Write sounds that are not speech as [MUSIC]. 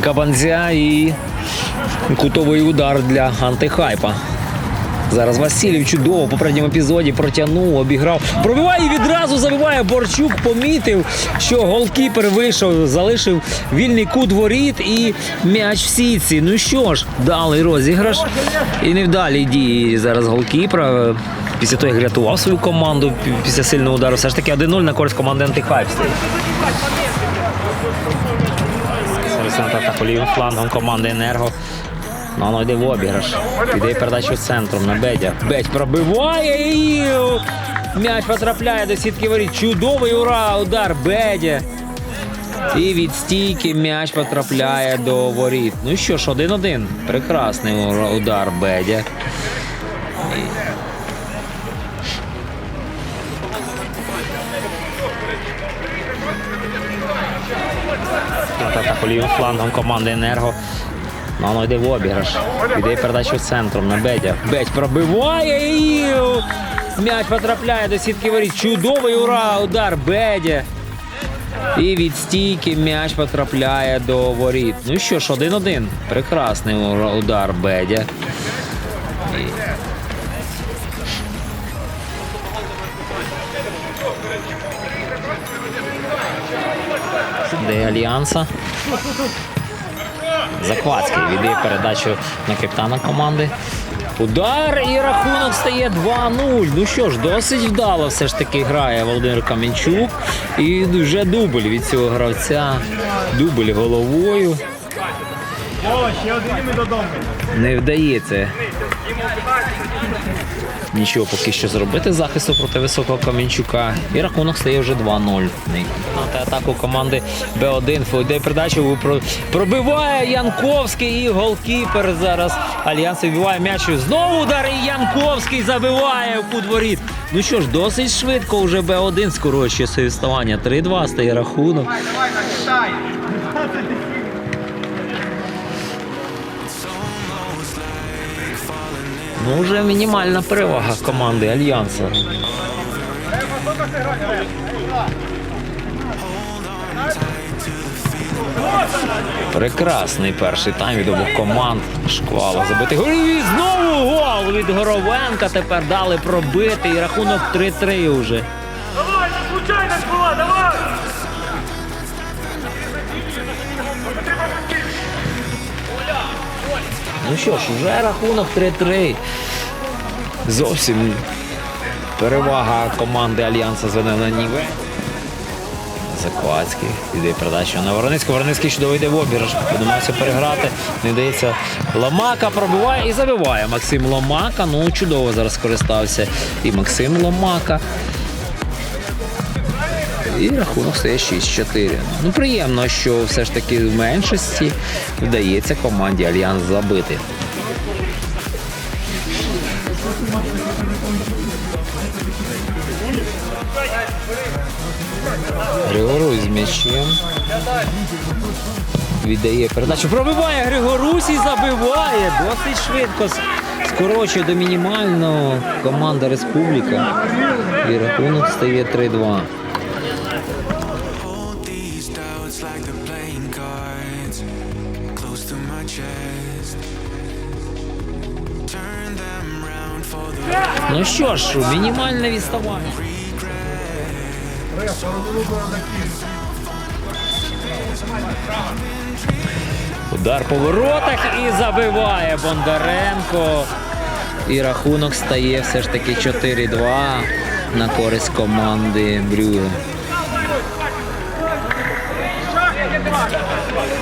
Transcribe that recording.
Кабанця і кутовий удар для антихайпа. Зараз Васильєв чудово в попередньому епізоді протягнув, обіграв. Пробиває і відразу забиває. Борчук помітив, що голкіпер вийшов, залишив вільний кут воріт і м'яч в сітці. Ну що ж, далий розіграш. І невдалі дії зараз голкіпера. Після того, як рятував свою команду після сильного удару, все ж таки 1-0 на користь команди антихайп Сересента атаку лівим флангом команди Енерго. Ну, воно йде в обіграш. Піде передачу центром на Бедя. Бедь пробиває і м'яч потрапляє до сітки воріт. Чудовий ура! Удар Бедя. І від стійки м'яч потрапляє до воріт. Ну що ж, 1-1. Прекрасний удар Бедя. Атаку лівим флангом команди Енерго. Ну, Воно йде в обіграш. Піде передачу центром на Бедя. Бедь пробиває і м'яч потрапляє до сітки воріт. Чудовий ура! Удар Бедя. І від стійки м'яч потрапляє до воріт. Ну що ж, 1-1. Прекрасний удар Бедя. Де Альянса. Заквацький віддає передачу на капітана команди. Удар і рахунок стає 2-0. Ну що ж, досить вдало все ж таки грає Володимир Кам'янчук. І вже дубль від цього гравця. Дубль головою. Не вдається. Нічого поки що зробити захисту проти високого Кам'янчука. І рахунок стає вже 2-0. На атаку команди Б1. Фойде передачу пробиває Янковський і голкіпер зараз. Альянс вибиває м'яч. Знову удар і Янковський забиває в кутворіт. Ну що ж, досить швидко вже Б1 скорочує своє відставання. 3-2 стає рахунок. Давай, накидай. Ну вже мінімальна перевага команди Альянса. Прекрасний перший тайм від обох команд. Шквала забитий. І знову гол від Горовенка. Тепер дали пробити. І рахунок 3-3 вже. Давай, не случайность була, давай. Ну що ж, вже рахунок 3-3. Зовсім перевага команди Альянса зведена ніве. Заквацький іде передача на Вороницького. Вороницький чудово йде в обіраж. Намагається переграти. Не вдається. Ломака пробиває і забиває. Максим Ломака. Ну чудово зараз скористався. І Максим Ломака. І рахунок стає 6-4. Ну приємно, що все ж таки в меншості вдається команді Альянс забити. Григорусь з м'ячем. Віддає передачу. Пробиває Григорусь і забиває. Досить швидко. Скорочує до мінімального команда Республіка. І рахунок стає 3-2. Like the playing cards close to my chest. Turn them round for the Ну що ж, мінімальне відставання. Удар по воротах і забиває Бондаренко. І рахунок стає все ж таки 4-2 на користь команди Брюге. Thank [LAUGHS] you.